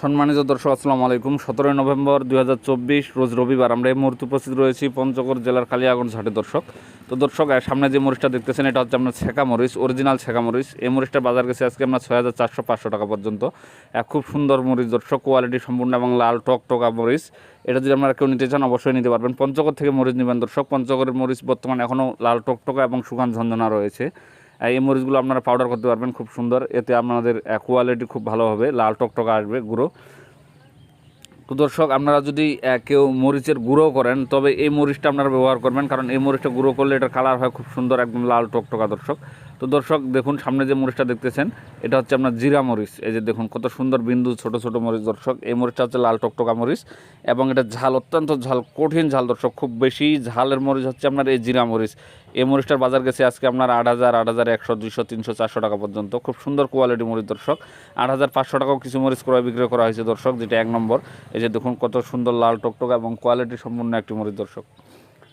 সম্মানিত দর্শক, আসসালামু আলাইকুম। সতেরোই নভেম্বর দুই হাজার চব্বিশ, রোজ রবিবার আমরা এই মুহূর্তে উপস্থিত রয়েছি পঞ্চগড় জেলার কালিয়াগঞ্জ ঘাটে দর্শক। তো দর্শক সামনে যে মরিচটা দেখতেছেন, এটা হচ্ছে আপনার ছেঁকা মরিচ অরিজিনাল ছেঁকা মরিচ। এই মরিচটা বাজার গেছে আজকে আপনার ছয় হাজার চারশো পাঁচশো টাকা পর্যন্ত। এক খুব সুন্দর মরিচ দর্শক কোয়ালিটি সম্পূর্ণ এবং লাল টক টকা মরিচ। এটা যদি আপনারা কেউ নিতে চান, অবশ্যই নিতে পারবেন। পঞ্চগড় থেকে মরিচ নেবেন দর্শক। পঞ্চগড়ের মরিচ বর্তমানে এখনও লাল টকটকা এবং সুগান ঝঞ্ঝনা রয়েছে। এই মরিচগুলো আপনারা পাউডার করতে পারবেন, খুব সুন্দর। এতে আপনাদের কোয়ালিটি খুব ভালো হবে, লাল টকটকা আসবে গুঁড়ো। তো দর্শক, আপনারা যদি কেউ মরিচের গুঁড়ো করেন, তবে এই মরিচটা আপনারা ব্যবহার করবেন, কারণ এই মরিচটা গুঁড়ো করলে এটার কালার হয় খুব সুন্দর, একদম লাল টকটকা দর্শক। তো দর্শক, দেখুন সামনে যে মরিচটা দেখতেছেন, এটা হচ্ছে আপনার জিরা মরিচ। এই যে দেখুন কত সুন্দর বিন্দু ছোট ছোট মরিচ দর্শক। এই মরিচটা হচ্ছে লাল টকটকা মরিচ এবং এটা ঝাল, অত্যন্ত ঝাল, কঠিন ঝাল দর্শক। খুব বেশি ঝালের মরিচ হচ্ছে আপনার এই জিরা মরিচ। এই মরিচটার বাজার গেছে আজকে আপনার আট হাজার আট হাজার একশো, দুইশো, তিনশো, চারশো টাকা পর্যন্ত। খুব সুন্দর কোয়ালিটি মরিচ দর্শক। আট হাজার পাঁচশো টাকাও কিছু মরিচ ক্রয় বিক্রয় করা হয়েছে দর্শক, যেটা এক নম্বর। এই যে দেখুন কত সুন্দর লাল টকটকা এবং কোয়ালিটি সম্পূর্ণ একটি মরিচ দর্শক।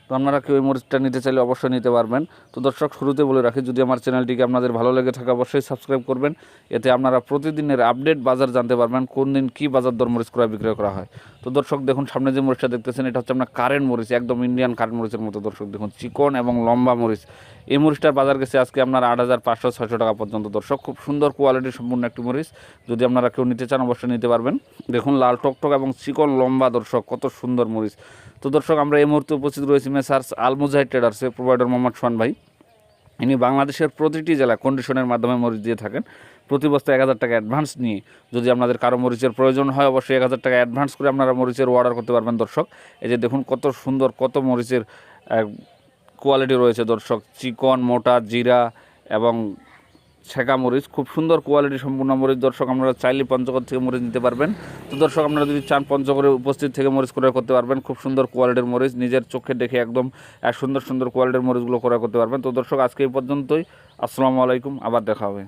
তো আপনারা কেউ এই মরিচটা নিতে চাইলে অবশ্যই নিতে পারবেন। তো দর্শক, শুরুতে বলে রাখি, যদি আমার চ্যানেলটিকে আপনাদের ভালো লেগে থাকে, অবশ্যই সাবস্ক্রাইব করবেন। এতে আপনারা প্রতিদিনের আপডেট বাজার জানতে পারবেন, কোন দিন কী বাজার দর মরিচ ক্রয় বিক্রয় করা হয়। তো দর্শক, দেখুন, সামনে যে মরিচটা দেখতেছেন, এটা হচ্ছে আপনার কারেন্ট মরিচ, একদম ইন্ডিয়ান কারেন্ট মরিচের মতো। দর্শক, দেখুন, চিকন এবং লম্বা মরিচ। এই মরিচটার বাজার গেছে আজকে আপনার আট হাজার পাঁচশো, ছয়শো টাকা পর্যন্ত। দর্শক, খুব সুন্দর কোয়ালিটির সম্পূর্ণ একটি মরিচ। যদি আপনারা কেউ নিতে চান, অবশ্যই নিতে পারবেন। দেখুন, লাল টকটক এবং চিকন লম্বা দর্শক, কত সুন্দর মরিচ। তো দর্শক, আমরা এই মুহূর্তে উপস্থিত রয়েছি মেসার্স আলমুজাহিদ ট্রেডার্সে প্রোভাইডার মোহাম্মদ সোহান ভাই। ইনি বাংলাদেশের প্রতিটি জেলা কন্ডিশনের মাধ্যমে মরিচ দিয়ে থাকেন। প্রতি বস্তা এক হাজার টাকা অ্যাডভান্স নিয়ে। যদি আপনাদের কারও মরিচের প্রয়োজন হয়, অবশ্যই এক হাজার টাকা অ্যাডভান্স করে আপনারা মরিচের অর্ডার করতে পারবেন দর্শক। এই যে দেখুন, কত সুন্দর, কত মরিচের কোয়ালিটি রয়েছে, দর্শক। চিকন, মোটা, জিরা এবং ছেঁকা মরিচ। খুব সুন্দর কোয়ালিটি সম্পূর্ণ মরিচ, দর্শক। আপনারা চাইলে পঞ্চগড় থেকে মরিচ নিতে পারবেন। তো দর্শক, আপনারা যদি চান পঞ্চগড়ে উপস্থিত থেকে মরিচ ক্রয় করতে পারবেন, খুব সুন্দর কোয়ালিটির মরিচ। নিজের চোখে দেখে একদম এক সুন্দর সুন্দর কোয়ালিটির মরিচগুলো ক্রয় করতে পারবেন। তো দর্শক, আজকে এই পর্যন্তই। আসসালামু আলাইকুম। আবার দেখা হবে।